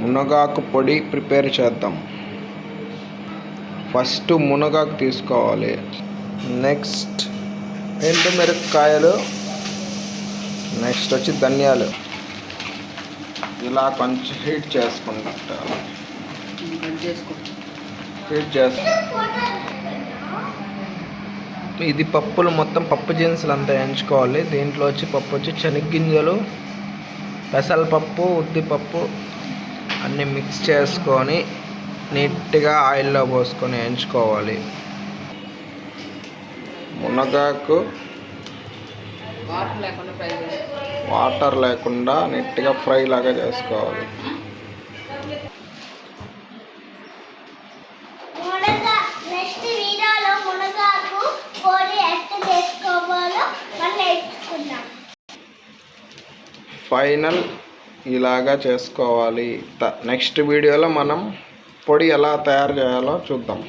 మునగాకు పొడి ప్రిపేర్ చేద్దాం. ఫస్ట్ మునగాకు తీసుకోవాలి. నెక్స్ట్ ఎండుమిరపకాయలు నెక్స్ట్ వచ్చి ధనియాలు. ఇలా కొంచెం హీట్ చేసుకుంటా. హీట్ చేసు ఇది పప్పులు మొత్తం పప్పు దినుసులు అంతా ఎంచుకోవాలి. దీంట్లో వచ్చి పప్పు వచ్చి శనగ్గింజలు పెసలపప్పు ఉద్దిపప్పు అన్నీ మిక్స్ చేసుకొని నీట్గా ఆయిల్లో పోసుకొని ఎంచుకోవాలి మునగాకు వాటర్ లేకుండా నీట్గా ఫ్రై లాగా చేసుకోవాలి. ఫైనల్ ఇలాగా చేసుకోవాలి. నెక్స్ట్ వీడియోలో మనం పొడి ఎలా తయారు చేయాలో చూద్దాం.